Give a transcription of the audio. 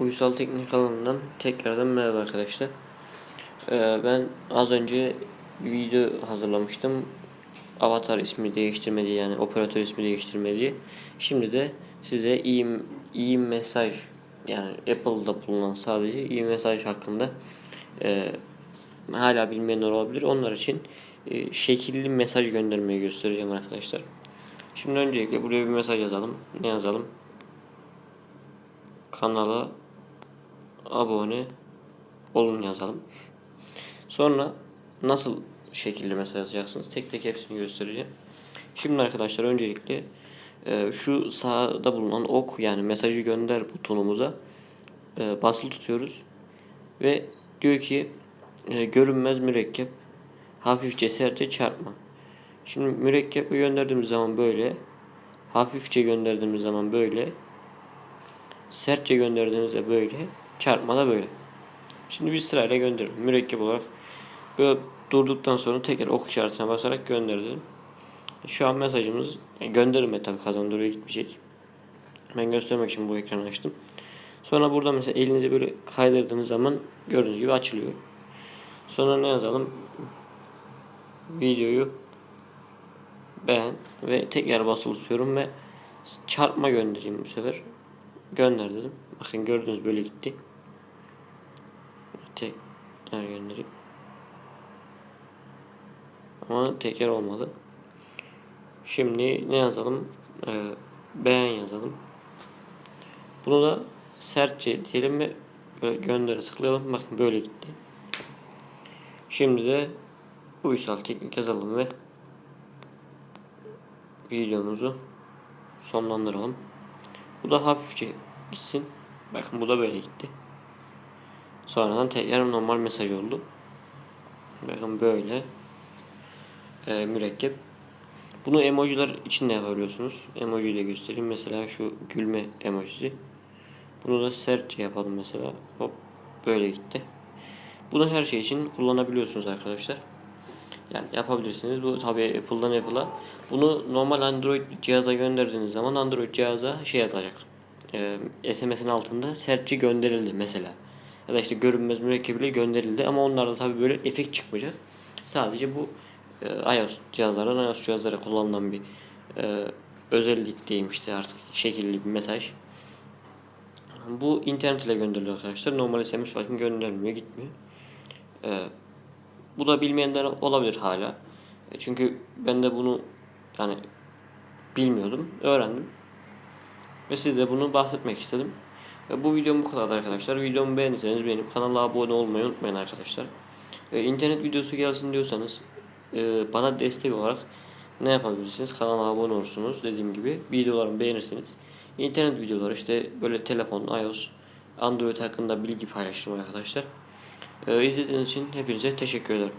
Uysal Teknik alanından tekrardan merhaba arkadaşlar. Ee, ben az önce bir video hazırlamıştım. Avatar ismi değiştirme diye yani operatör ismi değiştirme diye. Şimdi de size iyi iyi mesaj yani Apple'da bulunan sadece iyi mesaj hakkında e, hala bilmeyenler olabilir. Onlar için e, şekilli mesaj göndermeyi göstereceğim arkadaşlar. Şimdi öncelikle buraya bir mesaj yazalım. Ne yazalım? Kanala abone olun yazalım. Sonra nasıl şekilde mesaj yazacaksınız? Tek tek hepsini göstereceğim. Şimdi arkadaşlar öncelikle e, şu sağda bulunan ok yani mesajı gönder butonumuza e, basılı tutuyoruz. Ve diyor ki e, görünmez mürekkep hafifçe sertçe çarpma. Şimdi mürekkebi gönderdiğimiz zaman böyle hafifçe gönderdiğimiz zaman böyle sertçe gönderdiğimizde böyle çarpma da böyle. Şimdi biz sırayla gönderelim. Mürekkep olarak böyle durduktan sonra tekrar ok işaretine basarak gönderdim. Şu an mesajımız yani gönderme tabii kazandırıyor gitmeyecek. Ben göstermek için bu ekranı açtım. Sonra burada mesela elinizi böyle kaydırdığınız zaman gördüğünüz gibi açılıyor. Sonra ne yazalım? Videoyu beğen ve tekrar basılı tutuyorum ve çarpma göndereyim bu sefer. Gönder dedim. Bakın gördüğünüz böyle gitti. Tekrar göndereyim. Ama tekrar olmadı. Şimdi ne yazalım? Ee, beğen yazalım. Bunu da sertçe diyelim ve böyle göndere tıklayalım. Bakın böyle gitti. Şimdi de uysal teknik yazalım ve videomuzu sonlandıralım. Bu da hafifçe gitsin. Bakın bu da böyle gitti. Sonradan tekrar normal mesaj oldu. Bakın böyle e, mürekkep. Bunu emojiler için de yapabiliyorsunuz. Emoji ile göstereyim. Mesela şu gülme emojisi. Bunu da sertçe yapalım mesela. Hop böyle gitti. Bunu her şey için kullanabiliyorsunuz arkadaşlar. Yani yapabilirsiniz. Bu tabi Apple'dan Apple'a. Bunu normal Android cihaza gönderdiğiniz zaman Android cihaza şey yazacak. Ee, SMS'in altında sertçe gönderildi mesela. Ya da işte görünmez mürekkebiyle gönderildi ama onlarda tabi böyle efekt çıkmayacak. Sadece bu e, iOS cihazlardan iOS cihazlara kullanılan bir e, özellik diyeyim işte artık şekilli bir mesaj. Bu internet ile gönderiliyor arkadaşlar. Normal SMS bakın gönderilmiyor, gitmiyor. Ee, bu da bilmeyenler olabilir hala. E, Çünkü ben de bunu yani bilmiyordum, öğrendim. Ve size bunu bahsetmek istedim. Ve bu videom bu kadar arkadaşlar. Videomu beğendiyseniz beğenip kanala abone olmayı unutmayın arkadaşlar. Ee, internet videosu gelsin diyorsanız e, bana destek olarak ne yapabilirsiniz? Kanala abone olursunuz dediğim gibi. Videolarımı beğenirsiniz. İnternet videoları işte böyle telefon, iOS, Android hakkında bilgi paylaştım arkadaşlar. Ee, izlediğiniz için hepinize teşekkür ederim.